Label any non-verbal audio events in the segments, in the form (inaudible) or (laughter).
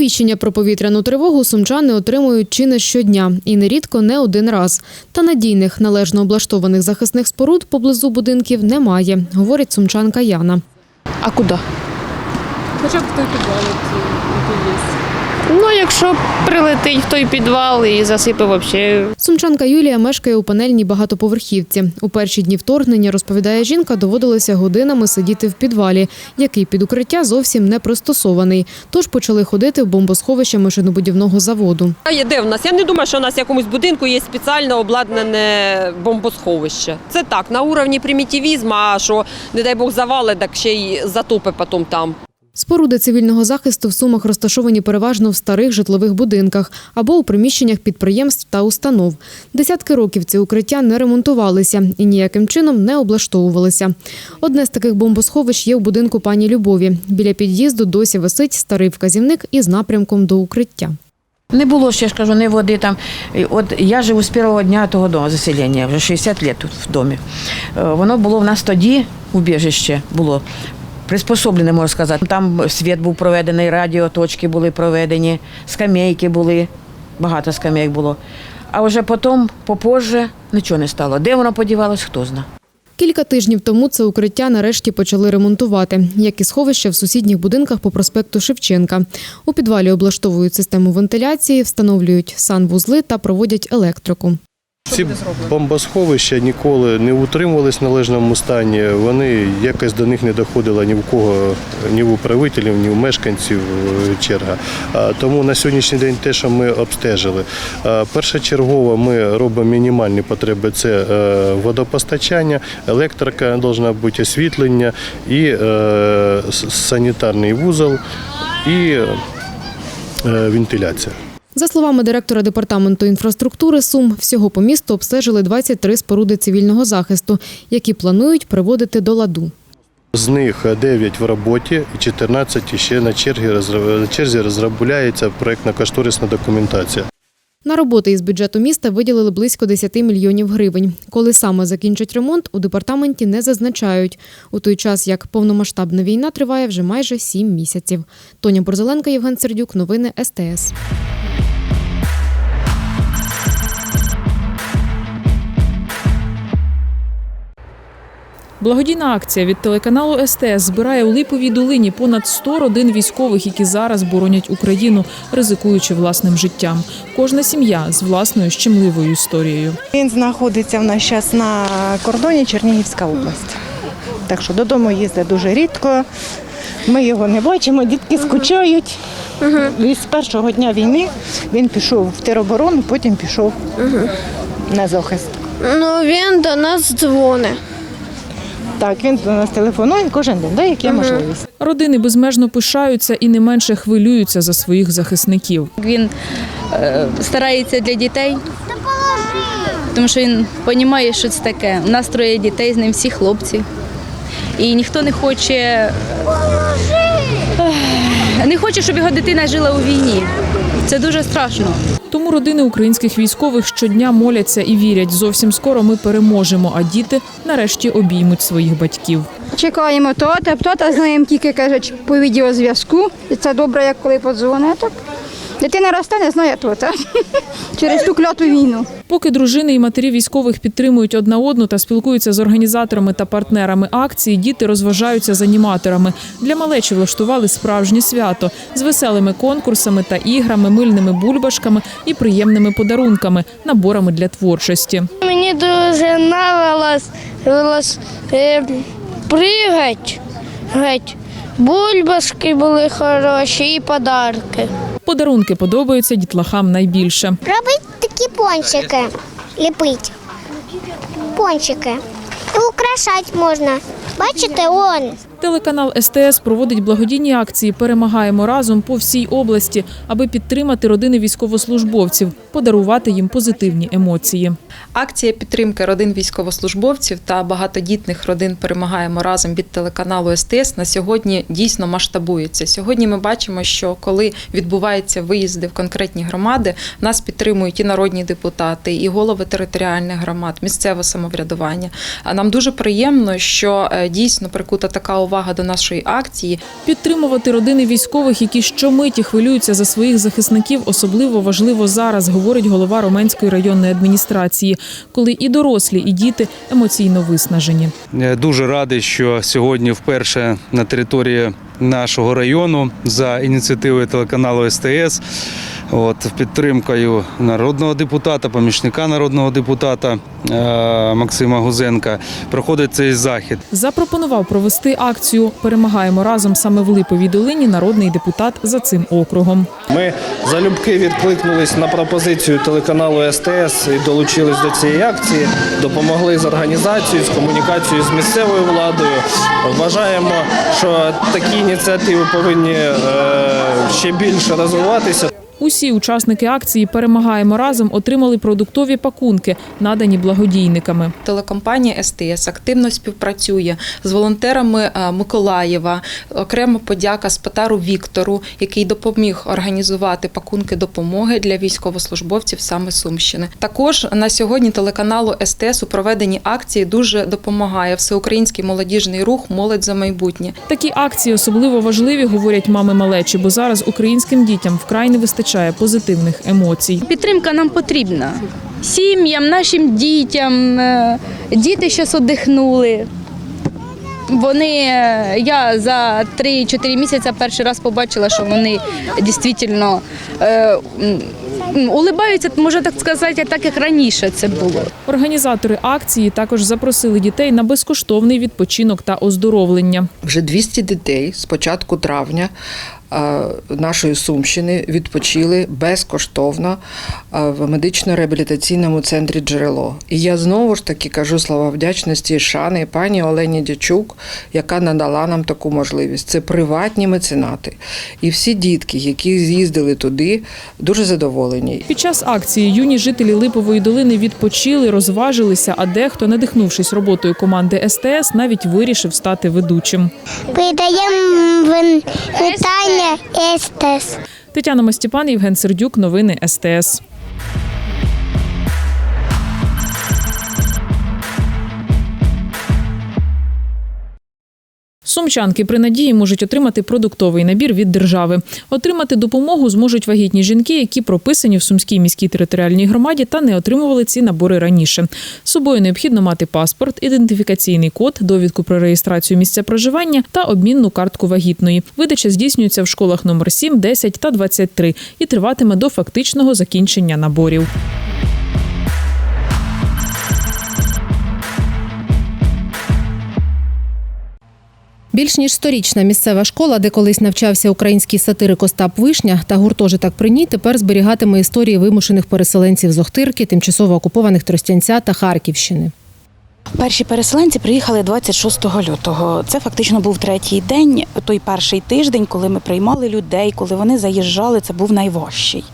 Сповіщення про повітряну тривогу сумчани отримують чи не щодня і нерідко не один раз. Та надійних належно облаштованих захисних споруд поблизу будинків немає, говорить сумчанка Яна. А куди? Хоча б в той підвал, який є. Ну, якщо прилетить в той підвал і засипе взагалі. Сумчанка Юлія мешкає у панельній багатоповерхівці. У перші дні вторгнення, розповідає жінка, доводилося годинами сидіти в підвалі, який під укриття зовсім не пристосований. Тож почали ходити в бомбосховище машинобудівного заводу. А є де в нас? Я не думаю, що у нас в якомусь будинку є спеціально обладнане бомбосховище. Це так, на уровні примітивізму, а що, не дай Бог, завали, так ще й затопи потім там. Споруди цивільного захисту в Сумах розташовані переважно в старих житлових будинках або у приміщеннях підприємств та установ. Десятки років ці укриття не ремонтувалися і ніяким чином не облаштовувалися. Одне з таких бомбосховищ є в будинку пані Любові. Біля під'їзду досі висить старий вказівник із напрямком до укриття. Не було ще, ж кажу, ні води там. От я живу з першого дня того дому, заселення, вже 60 років тут в домі. Е, Воно було в нас тоді, убіжище було. Приспособлене, можна сказати. Там світ був проведений, радіоточки були проведені, скамейки були, багато скамейок було. А вже потім, попозже, нічого не стало. Де воно подівалось, хто знає. Кілька тижнів тому це укриття нарешті почали ремонтувати, як і сховище в сусідніх будинках по проспекту Шевченка. У підвалі облаштовують систему вентиляції, встановлюють санвузли та проводять електрику. Ці бомбосховища ніколи не утримувались в належному стані. Вони якось до них не доходила ні в кого, ні в управителів, ні в мешканців е, черга. Тому на сьогоднішній день те, що ми обстежили, першочергово ми робимо мінімальні потреби. Це е, водопостачання, електрика повинна бути освітлення і е, санітарний вузол і вентиляція. За словами директора департаменту інфраструктури Сум, всього по місту обстежили 23 споруди цивільного захисту, які планують приводити до ладу. З них 9 в роботі і 14 ще на черзі, на черзі розробляється проєктно-кошторисна документація. На роботи із бюджету міста виділили близько 10 мільйонів гривень. Коли саме закінчать ремонт, у департаменті не зазначають. У той час, як повномасштабна війна триває вже майже 7 місяців. Тоня Борзеленка, Євген Сердюк, новини СТС. Благодійна акція від телеканалу СТС збирає у Липовій долині понад 100 родин військових, які зараз боронять Україну, ризикуючи власним життям. Кожна сім'я з власною щемливою історією. Він знаходиться в нас зараз на кордоні Чернігівська область. Так що додому їздить дуже рідко. Ми його не бачимо, дітки скучають. І з першого дня війни він пішов в тероборону, потім пішов на захист. Ну, він до нас дзвонить. Так, він до нас телефонує кожен день, де як є можливість. Родини безмежно пишаються і не менше хвилюються за своїх захисників. Він е, старається для дітей, тому що він розуміє, що це таке. У нас троє дітей, з ним всі хлопці. І ніхто не хоче, не хоче, щоб його дитина жила у війні. Це дуже страшно. Тому родини українських військових щодня моляться і вірять, зовсім скоро ми переможемо, а діти нарешті обіймуть своїх батьків. Чекаємо тата, тата знаємо тільки кажуть по відеозв'язку. І це добре, як коли подзвонить. Дитина росте, не знає тата. (laughs) Через ту кляту війну. Поки дружини і матері військових підтримують одна одну та спілкуються з організаторами та партнерами акції, діти розважаються з аніматорами. Для малечі влаштували справжнє свято з веселими конкурсами та іграми, мильними бульбашками і приємними подарунками, наборами для творчості. Мені дуже нравилось е, пригать. Геть. Бульбашки були хороші і подарки. Подарунки подобаються дітлахам найбільше. Робить такі пончики, ліпить. Пончики. І украшати можна. Бачите, он. Телеканал СТС проводить благодійні акції Перемагаємо разом по всій області, аби підтримати родини військовослужбовців, подарувати їм позитивні емоції. Акція підтримки родин військовослужбовців та багатодітних родин перемагаємо разом від телеканалу СТС на сьогодні дійсно масштабується. Сьогодні ми бачимо, що коли відбуваються виїзди в конкретні громади, нас підтримують і народні депутати, і голови територіальних громад, місцеве самоврядування. Нам дуже приємно, що е, дійсно прикута така увага до нашої акції. Підтримувати родини військових, які щомиті хвилюються за своїх захисників, особливо важливо зараз, говорить голова Роменської районної адміністрації, коли і дорослі, і діти емоційно виснажені. Дуже радий, що сьогодні вперше на території нашого району за ініціативою телеканалу СТС. От, підтримкою народного депутата, помічника народного депутата е, Максима Гузенка проходить цей захід. Запропонував провести акцію Перемагаємо разом саме в Липовій долині народний депутат за цим округом. Ми залюбки відкликнулись на пропозицію телеканалу СТС і долучились до цієї акції, допомогли з організацією, з комунікацією з місцевою владою. Вважаємо, що такі ініціативи повинні е, ще більше розвиватися. Усі учасники акції Перемагаємо разом отримали продуктові пакунки, надані благодійниками. Телекомпанія СТС активно співпрацює з волонтерами е, Миколаєва. Окрема подяка Спатару Віктору, який допоміг організувати пакунки допомоги для військовослужбовців саме Сумщини. Також на сьогодні телеканалу СТС у проведенні акції дуже допомагає всеукраїнський молодіжний рух Молодь за майбутнє. Такі акції особливо важливі, говорять мами малечі, бо зараз українським дітям вкрай не вистачає позитивних емоцій. Підтримка нам потрібна. Сім'ям, нашим дітям. Е, Діти зараз одихнули. Вони, е, я за 3-4 місяці перший раз побачила, що вони дійсно е, улибаються, можна так сказати, так як раніше це було. Організатори акції також запросили дітей на безкоштовний відпочинок та оздоровлення. Вже 200 дітей з початку травня нашої Сумщини відпочили безкоштовно е, в медично-реабілітаційному центрі джерело. І я знову ж таки кажу слова вдячності і шани пані Олені Дячук, яка надала нам таку можливість. Це приватні меценати. І всі дітки, які з'їздили туди, дуже задоволені. Під час акції юні жителі Липової долини відпочили, розважилися, а дехто, надихнувшись роботою команди СТС, навіть вирішив стати ведучим. Передаємо вітання. Тетяна Мостіпан, Євген Сердюк. Новини СТС. Сумчанки при надії можуть отримати продуктовий набір від держави. Отримати допомогу зможуть вагітні жінки, які прописані в Сумській міській територіальній громаді та не отримували ці набори раніше. З собою необхідно мати паспорт, ідентифікаційний код, довідку про реєстрацію місця проживання та обмінну картку вагітної. Видача здійснюється в школах номер 7, 10 та 23 і триватиме до фактичного закінчення наборів. Більш ніж сторічна місцева школа, де колись навчався український сатирик Остап Вишня та гуртожиток при ній, тепер зберігатиме історії вимушених переселенців з Охтирки, тимчасово окупованих Тростянця та Харківщини. Перші переселенці приїхали 26 лютого. Це фактично був третій день, той перший тиждень, коли ми приймали людей, коли вони заїжджали, це був найважчий.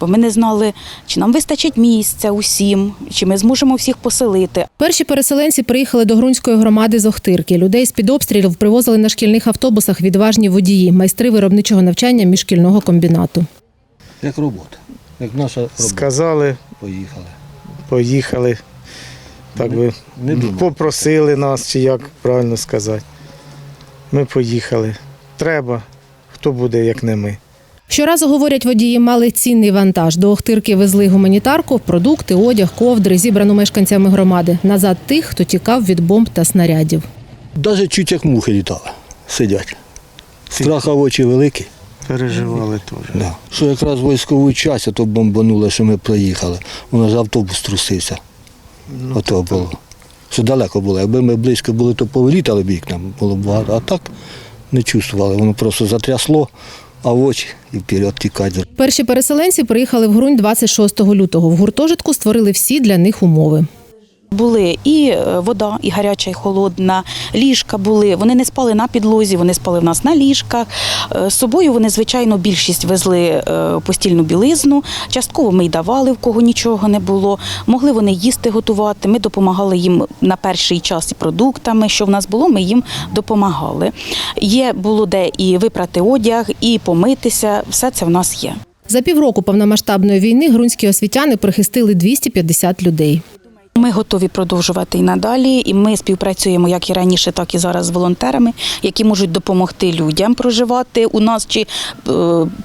Бо ми не знали, чи нам вистачить місця усім, чи ми зможемо всіх поселити. Перші переселенці приїхали до Грунської громади з Охтирки. Людей з-під обстрілів привозили на шкільних автобусах відважні водії, майстри виробничого навчання міжшкільного комбінату. Як робота. Як наша робота. Сказали, Поїхали. поїхали. Так би не попросили нас, чи як правильно сказати. Ми поїхали. Треба, хто буде, як не ми. Щоразу, говорять водії, мали цінний вантаж. До Охтирки везли гуманітарку, продукти, одяг, ковдри, зібрану мешканцями громади. Назад тих, хто тікав від бомб та снарядів. Навіть чуть як мухи літали, сидять. Страха в очі великі. Переживали теж. Да. Що якраз військову час, а то бомбануло, що ми проїхали. Воно ж автобус трусився. Ото було. Все далеко було. Якби ми близько були, то повилітали б нам було багато. А так не чувствували. Воно просто затрясло, а в очі і вперед тікати. Перші переселенці приїхали в Грунь 26 лютого. В гуртожитку створили всі для них умови. Були і е, вода, і гаряча, і холодна, ліжка були. Вони не спали на підлозі, вони спали в нас на ліжках. Е, З собою вони, звичайно, більшість везли е, постільну білизну. Частково ми й давали, в кого нічого не було. Могли вони їсти готувати. Ми допомагали їм на перший час і продуктами. Що в нас було, ми їм допомагали. Є було де і випрати одяг, і помитися. Все це в нас є. За півроку повномасштабної війни грунські освітяни прихистили 250 людей. Ми готові продовжувати і надалі, і ми співпрацюємо як і раніше, так і зараз з волонтерами, які можуть допомогти людям проживати у нас чи е,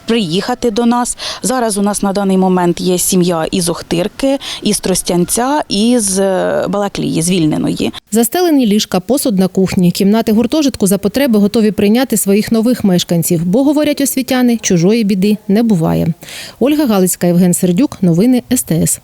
приїхати до нас. Зараз у нас на даний момент є сім'я із Охтирки, із Тростянця, і з е, Балаклії, звільненої. Застелені ліжка, посуд на кухні, кімнати гуртожитку за потреби готові прийняти своїх нових мешканців. Бо, говорять освітяни, чужої біди не буває. Ольга Галицька, Євген Сердюк. Новини СТС.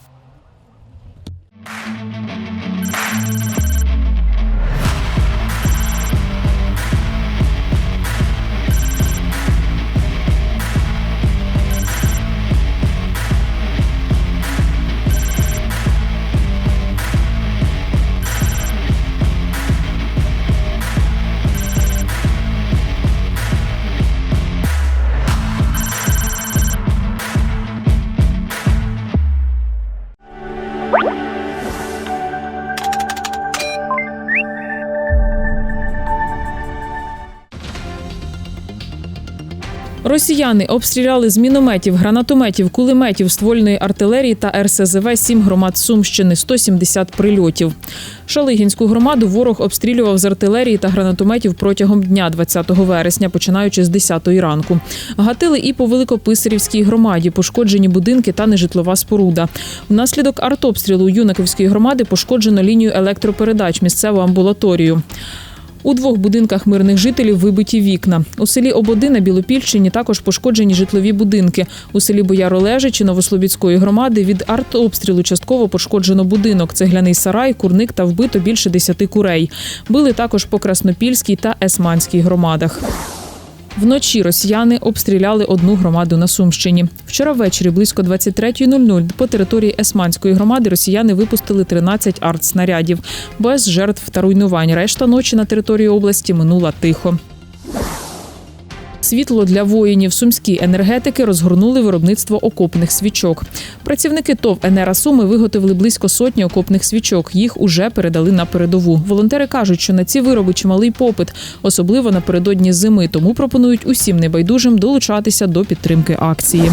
Росіяни обстріляли з мінометів, гранатометів, кулеметів, ствольної артилерії та РСЗВ сім громад Сумщини, 170 прильотів. Шалигінську громаду ворог обстрілював з артилерії та гранатометів протягом дня 20 вересня, починаючи з 10 ранку. Гатили і по Великописарівській громаді, пошкоджені будинки та нежитлова споруда. Внаслідок артобстрілу Юнаковської громади пошкоджено лінію електропередач, місцеву амбулаторію. У двох будинках мирних жителів вибиті вікна. У селі Ободи на Білопільщині також пошкоджені житлові будинки. У селі Бояролежичі Новослобідської громади від артобстрілу частково пошкоджено будинок, цегляний сарай, курник та вбито більше десяти курей. Били також по Краснопільській та Есманській громадах. Вночі росіяни обстріляли одну громаду на Сумщині. Вчора ввечері близько 23.00 по території Есманської громади росіяни випустили 13 артснарядів без жертв та руйнувань. Решта ночі на території області минула тихо. Світло для воїнів сумські енергетики розгорнули виробництво окопних свічок. Працівники ТОВ «Енера Суми» виготовили близько сотні окопних свічок. Їх уже передали на передову. Волонтери кажуть, що на ці вироби чималий попит, особливо напередодні зими. Тому пропонують усім небайдужим долучатися до підтримки акції.